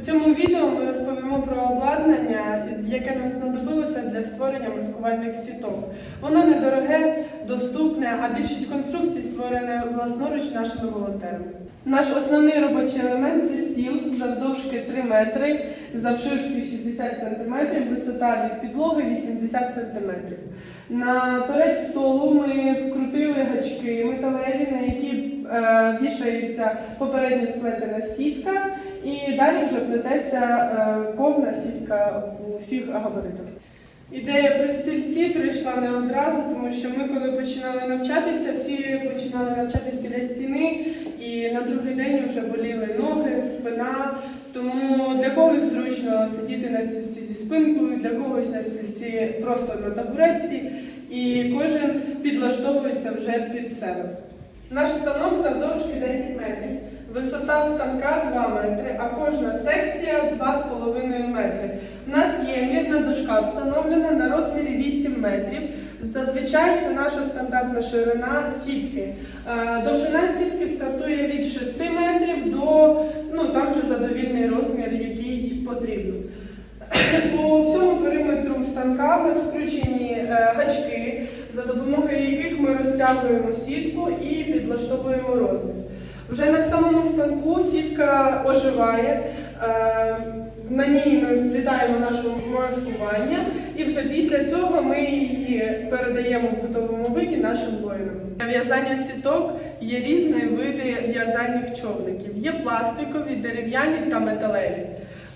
У цьому відео ми розповімо про обладнання, яке нам знадобилося для створення маскувальних сіток. Воно недороге, доступне, а більшість конструкцій створені власноруч нашими волонтерами. Наш основний робочий елемент це стіл завдовжки 3 метри, завширшки 60 см, висота від підлоги 80 см. На торець столу ми вкрутили гачки металеві, вішається попередньо сплетена сітка, і далі вже плететься е, повна сітка в усіх габаритах. Ідея про стільці прийшла не одразу, тому що ми, коли починали навчатися, всі починали навчатись біля стіни, і на другий день вже боліли ноги, спина. Тому для когось зручно сидіти на стільці зі спинкою, для когось на стільці просто на табуретці, і кожен підлаштовується вже під себе. Наш станок завдовжки 10 метрів, висота станка 2 метри, а кожна секція 2,5 метри. У нас є мірна дошка встановлена на розмірі 8 метрів. Зазвичай це наша стандартна ширина сітки. Е, Довжина сітки стартує від 6 метрів до ну там вже задовільний розмір, який потрібно. По всьому периметру станка у нас включені е, гачки, за допомогою яких ми розтягуємо сітку і підлаштовуємо розмір. Вже на самому станку сітка оживає, е, на ній ми вплітаємо наше маскування, і вже після цього ми її передаємо в готовому виді нашим воїнам. В'язання сіток є різні види в'язальних човників. Є пластикові, дерев'яні та металеві.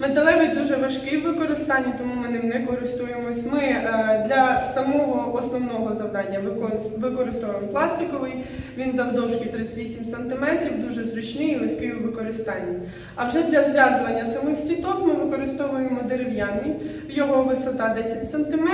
Металевий дуже важкий в використанні, тому ми ним не користуємось. Ми е, для самого основного завдання використовуємо пластиковий. Він завдовжки 38 см, дуже зручний і легкий у використанні. А вже для зв'язування самих сіток ми використовуємо дерев'яний, його висота 10 см,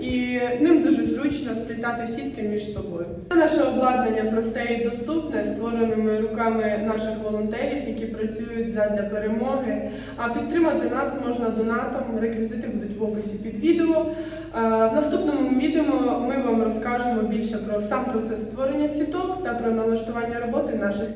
і ним дуже зручно сплітати сітки між собою. Це наше обладнання просте і доступне, створеними руками наших волонтерів, які працюють задля перемоги. А підтримати нас можна донатом. Реквізити будуть в описі під відео. Е, В наступному відео ми вам розкажемо більше про сам процес створення сіток та про налаштування роботи наших